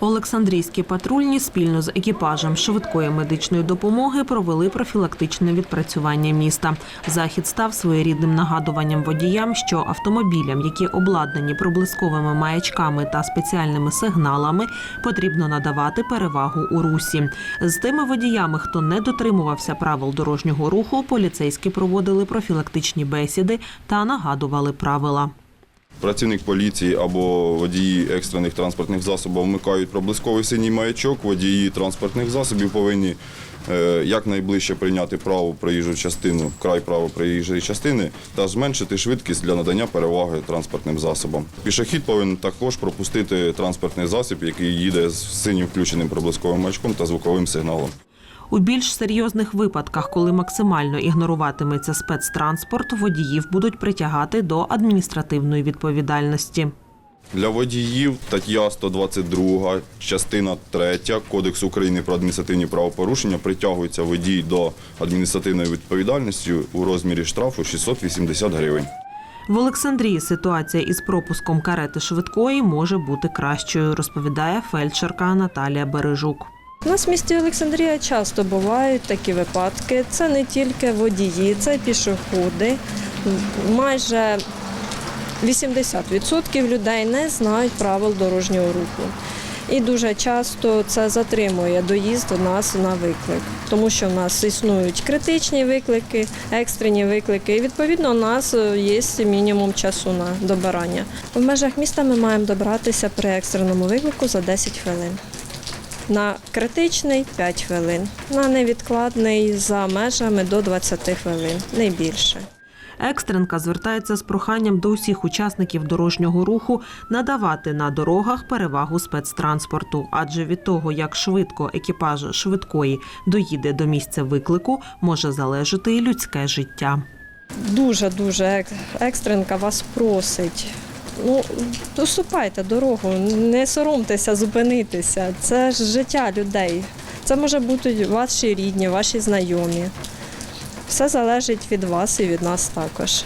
Олександрійські патрульні спільно з екіпажем швидкої медичної допомоги провели профілактичне відпрацювання міста. Захід став своєрідним нагадуванням водіям, що автомобілям, які обладнані проблисковими маячками та спеціальними сигналами, потрібно надавати перевагу у русі. З тими водіями, хто не дотримувався правил дорожнього руху, поліцейські проводили профілактичні бесіди та нагадували правила. Працівник поліції або водії екстрених транспортних засобів вмикають проблисковий синій маячок. Водії транспортних засобів повинні е, якнайближче прийняти праву проїжджу частину, край право проїжджої частини та зменшити швидкість для надання переваги транспортним засобам. Пішохід повинен також пропустити транспортний засіб, який їде з синім включеним проблисковим маячком та звуковим сигналом. У більш серйозних випадках, коли максимально ігноруватиметься спецтранспорт, водіїв будуть притягати до адміністративної відповідальності. Для водіїв стаття 122, частина 3 Кодексу України про адміністративні правопорушення притягується водій до адміністративної відповідальності у розмірі штрафу 680 гривень. В Олександрії ситуація із пропуском карети швидкої може бути кращою, розповідає фельдшерка Наталія Бережук. У нас в місті Олександрія часто бувають такі випадки. Це не тільки водії, це й пішоходи. Майже 80% людей не знають правил дорожнього руху. І дуже часто це затримує доїзд у нас на виклик, тому що в нас існують критичні виклики, екстрені виклики. І відповідно у нас є мінімум часу на добирання. В межах міста ми маємо добратися при екстреному виклику за 10 хвилин. На критичний 5 хвилин, на невідкладний за межами до 20 хвилин, не більше. Екстренка звертається з проханням до усіх учасників дорожнього руху надавати на дорогах перевагу спецтранспорту, адже від того, як швидко екіпаж швидкої доїде до місця виклику, може залежати і людське життя. Дуже дуже екстренка вас просить. Ну, уступайте дорогу, не соромтеся зупинитися. Це ж життя людей. Це може бути ваші рідні, ваші знайомі. Все залежить від вас і від нас також.